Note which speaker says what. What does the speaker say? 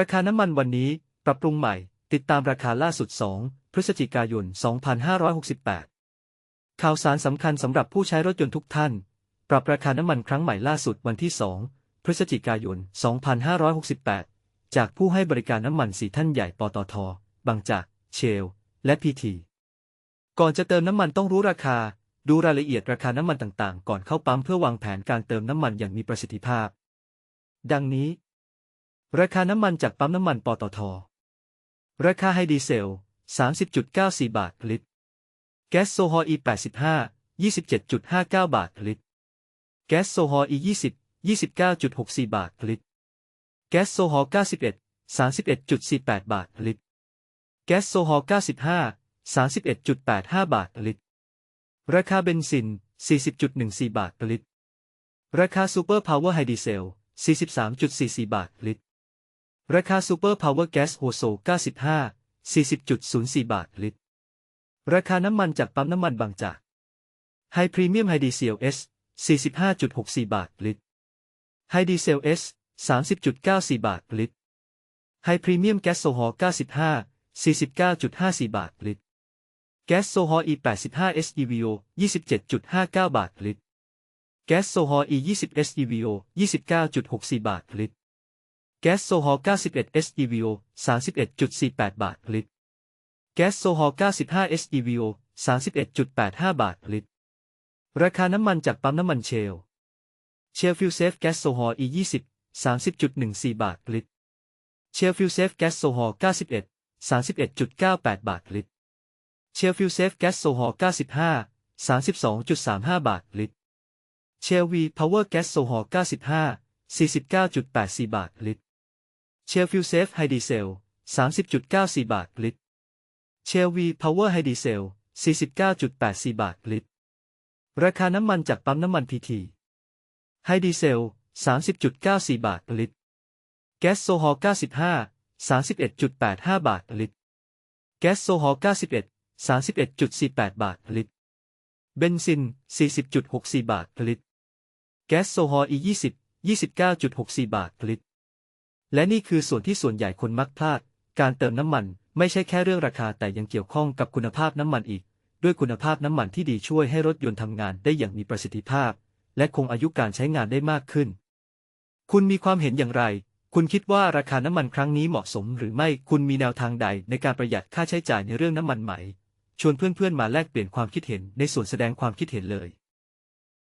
Speaker 1: ราคาน้ำมันวันนี้ปรับปรุงใหม่ ติดตามราคาล่าสุด 2 พฤศจิกายน 2568 ข่าวสารสำคัญสำหรับผู้ใช้รถยนต์ทุกท่าน ปรับราคาน้ำมันครั้งใหม่ล่าสุดวันที่ 2 พฤศจิกายน 2568 จากผู้ให้บริการน้ำมันสีท่านใหญ่ปตท บางจาก เชล และพีทีก่อนจะเติมน้ำมันต้องรู้ราคา ดูรายละเอียดราคาน้ำมันต่างๆ ก่อนเข้าปั๊มเพื่อวางแผนการเติมน้ำมันอย่างมีประสิทธิภาพ ดังนี้ ราคาน้ำมันจากปั๊มน้ำมันปตท ราคาไฮดีเซล 30.94 บาทลิตร แก๊สโซฮอล์ E 85 27.59 บาทลิตร แก๊สโซฮอล์ E 20 29.64 บาทลิตร แก๊สโซฮอล์ 91 31.48 บาทลิตร แก๊สโซฮอล์ 95 31.85 บาทลิตร ราคาเบนซิน 40.14 บาทลิตร ราคาซูเปอร์พาวเวอร์ไฮดีเซล 43.44 บาทลิตร ราคาซูเปอร์พาวเวอร์แก๊สโฮโซ95 40.04 บาทลิตร ราคาน้ำมันจากปั๊มน้ำมันบางจาก ไฮพรีเมียมไฮดีเซล S 45.64 บาทลิตร ไฮดีเซล S 30.94 บาทลิตร ไฮพรีเมียมแก๊สโซฮอล์95 49.54 บาทลิตร แก๊สโซฮอล์ E 85 SEVO 27.59 บาทลิตร แก๊สโซฮอล์ E 20 SEVO 29.64 บาทลิตร แก๊สโซฮอล์91 SEVO 31.48 บาทลิตร แก๊สโซฮอล์95 SEVO 31.85 บาทลิตร ราคาน้ำมันจากปั๊มน้ำมันเชล เชลฟิลเซฟแก๊สโซฮอล์ E 20 30.14 บาทลิตร เชลฟิลเซฟแก๊สโซฮอล์91 31.98 บาทลิตร เชลฟิลเซฟแก๊สโซฮอล์95 32.35 บาทลิตร เชลวีพาวเวอร์แก๊สโซฮอล์95 49.84 บาทลิตร เชลฟิลเซฟไฮดีเซล 30.94 บาทลิตร เชลวีพาวเวอร์ไฮดีเซล 49.84 บาทลิตร ราคาน้ำมันจากปั๊มน้ำมันพีทีไฮดีเซล 30.94 บาทลิตร แก๊สโซฮอล์95 31.85 บาทลิตร แก๊สโซฮอล์91 31.48 บาทลิตร เบนซิน 40.64 บาทลิตร แก๊สโซฮอล์ E 20 29.64 บาทลิตร และนี่คือส่วนที่ส่วนใหญ่คนมักพลาด การเติมน้ำมันไม่ใช่แค่เรื่องราคาแต่ยังเกี่ยวข้องกับคุณภาพน้ำมันอีก ด้วยคุณภาพน้ำมันที่ดีช่วยให้รถยนต์ทำงานได้อย่างมีประสิทธิภาพ และคงอายุการใช้งานได้มากขึ้น คุณมีความเห็นอย่างไร คุณคิดว่าราคาน้ำมันครั้งนี้เหมาะสมหรือไม่ คุณมีแนวทางใดในการประหยัดค่าใช้จ่ายในเรื่องน้ำมันไหม ชวนเพื่อนๆมาแลกเปลี่ยนความคิดเห็นในส่วนแสดงความคิดเห็นเลย